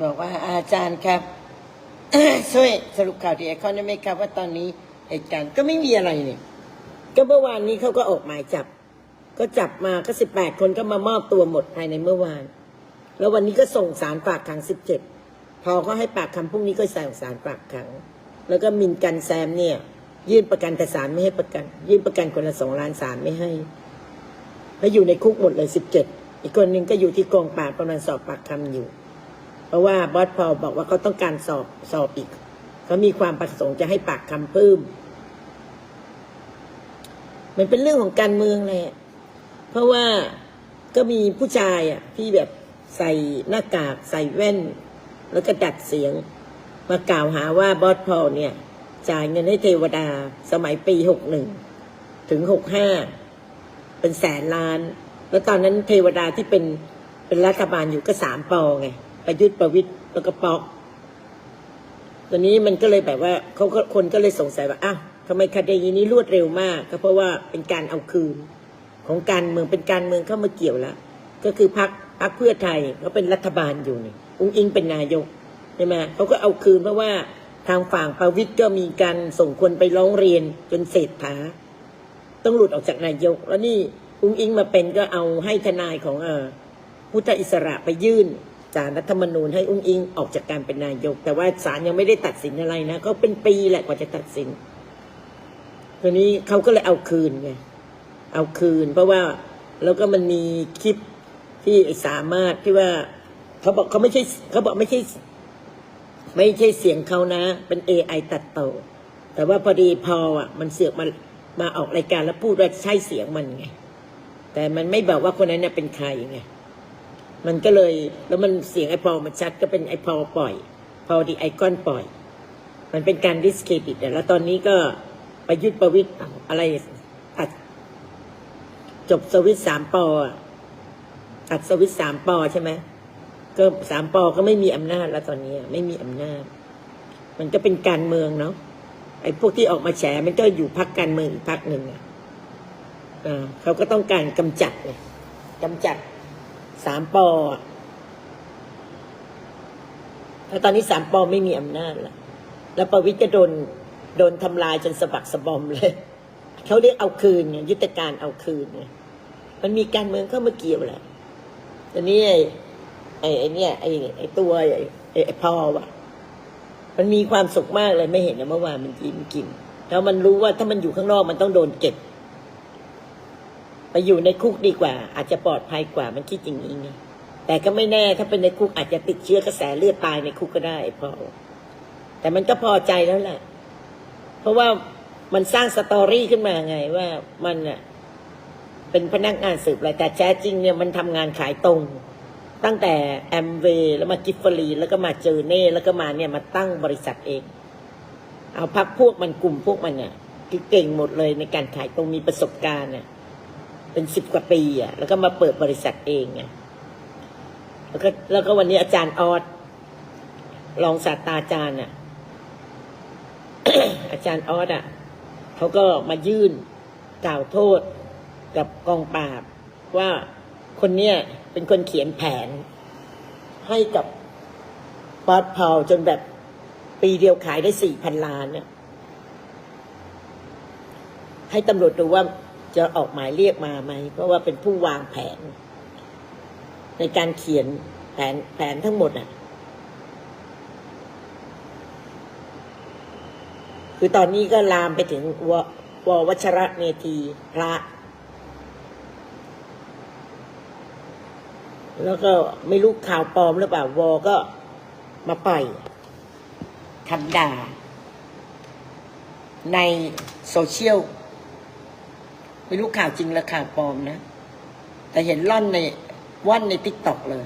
บอกว่าอาจารย์ครับ ช่วยสรุปข่าวที่ไอคอนได้ไหมครับ ว่าตอนนี้เหตุการณ์ก็ไม่มีอะไรเนี่ย ก็เมื่อวานนี้เขาก็ออกหมายจับ ก็จับมาก็สิบแปดคนก็มามอบตัวหมดภายในเมื่อวาน แล้ววันนี้ก็ส่งสารฝากขังสิบเจ็ดพอเขาให้ปากคำพรุ่งนี้ก็ส่งสารฝากขัง แล้วก็มินกันแซมเนี่ย ยื่นประกันแต่ศาลไม่ให้ประกัน ยื่นประกันคนละสองล้านศาลไม่ให้แล้วอยู่ในคุกหมดเลยสิบเจ็ดอีกคนหนึ่งก็อยู่ที่กองปราบกำลังสอบปากคำอยู่ เพราะว่าบอสพอลบอกว่าเขาต้องการสอบสอบอีกเขามีความประสงค์จะให้ปากคำเพิ่ม มันเป็นเรื่องของการเมืองแหละเพราะว่าก็มีผู้ชายอะที่แบบใส่หน้ากากใส่แว่น แล้วก็ดัดเสียง มากล่าวหาว่าบอสพอลเนี่ย จ่ายเงินให้เทวดาสมัยปีหกหนึ่งถึงหกห้าเป็นแสนล้าน แล้วตอนนั้นเทวดาที่เป็นเป็นรัฐบาลอยู่ก็สามปอไง ประยุทธ์ประวิตยแล้วก็ป๊อกตอนนี้มันก็เลยแบบว่าเขาก็คนก็เลยสงสัยว่าอ้าวทำไมคดีนี้รวดเร็วมาก ก็เพราะว่าเป็นการเอาคืน ของการเมืองเป็นการเมืองเข้ามาเกี่ยวแล้วก็คือพักพักเพื่อไทยเขาเป็นรัฐบาลอยู่นี่อุ้งอิงเป็นนายกใช่ไหมเขาก็เอาคืนเพราะว่าทางฝั่งประวิตย์ก็มีการส่งคนไปร้องเรียนจนเศรษฐา ต้องหลุดออกจากนายก แล้วนี่อุ้งอิงมาเป็นก็เอาให้ทนายของเออพุทธอิสระไปยื่น ศาลรัฐธรรมนูญให้อุ้งอิงออกจากการเป็นนายก แต่ว่าศาลยังไม่ได้ตัดสินอะไรนะก็เป็นปีแหละกว่าจะตัดสินทีนี้เขาก็เลยเอาคืนไงเอาคืน เพราะว่าแล้วก็มันมีคลิปที่สามารถที่ว่าเขาบอกเขาไม่ใช่เขาบอกไม่ใช่ ไม่ใช่เสียงเขานะ เป็น AI ตัดต่อแต่ว่าพอดีพออะ มันเสือกมามาออกรายการแล้วพูดว่าใช่เสียงมันไงแต่มันไม่บอกว่าคนนั้นเนี่ยเป็นใครไง มันก็เลยแล้วมันเสียงไอพอมันชัดก็เป็นไอพอปล่อย พอดีไอคอนปล่อย มันเป็นการดิสเครดิตแล้วตอนนี้ก็ประยุทธ์ประวิตยอะไรตัด จบสวิตสามปอตัดสวิตสามปอใช่ไหมก็สามปอก็ไม่มีอำนาจแล้วตอนนี้ไม่มีอำนาจ มันก็เป็นการเมืองเนาะไอ้พวกที่ออกมาแฉมันก็อยู่พักการเมืองอีกพักหนึ่งอ่าเขาก็ต้องการกำจัดเลยกำจัด สามปอแล้วตอนนี้สามปอไม่มีอำนาจแล้ว แล้วประวิตรก็โดนโดนทำลายจนสะบักสะบอมเลย เขาเรียกเอาคืนยุทธการเอาคืนมันมีการเมืองเข้ามาเกี่ยวแหละตอนนี้ไอ้ไอ้เนี่ยไอ้ไอ้ตัวไอ้ไอ้ไอ้พอว่ะ มันมีความสุขมากเลยไม่เห็นนะเมื่อวานมันยิ้มกินแล้วมันรู้ว่าถ้ามันอยู่ข้างนอกมันต้องโดนเก็บ ไปอยู่ในคุกดีกว่า อาจจะปลอดภัยกว่ามันคิดอย่างนี้ไงแต่ก็ไม่แน่ถ้าเป็นในคุกอาจจะติดเชื้อกระแสเลือดตายในคุกก็ได้พอแต่มันก็พอใจแล้วแหละเพราะว่ามันสร้างสตอรี่ขึ้นมาไงว่ามันอะเป็นพนักงานสืบอะไรแต่แท้จริงเนี่ยมันทำงานขายตรง ตั้งแต่แอมเวย์แล้วมากิฟฟรีแล้วก็มาเจอเน่แล้วก็มาเนี่ยมาตั้งบริษัทเอง เอาพักพวกมันกลุ่มพวกมันเนี่ยคือเก่งหมดเลยในการขายตรงมีประสบการณ์เนี่ย เป็นสิบกว่าปีอะ แล้วก็มาเปิดบริษัทเองไงแล้วก็แล้วก็วันนี้อาจารย์ออสรองศาสตราจารย์อะ อาจารย์ออสอะเขาก็มายื่นกล่าวโทษกับกองปราบ ว่าคนเนี้ยเป็นคนเขียนแผน ให้กับป๊อตพาวจนแบบปีเดียวขายได้สี่พันล้านเนี่ยให้ตำรวจดูว่า จะออกหมายเรียกมาไหม เพราะว่าเป็นผู้วางแผน ในการเขียนแผนแผนทั้งหมดอะ คือตอนนี้ก็ลามไปถึงวววัชระเมธีพระ แล้วก็ไม่รู้ข่าวปลอมหรือเปล่าวอก็มาปล่อยคำด่า ในโซเชียล ไม่รู้ข่าวจริงหรือข่าวปลอมนะ แต่เห็นล่อนในว่อนในติ๊กต็อกเลย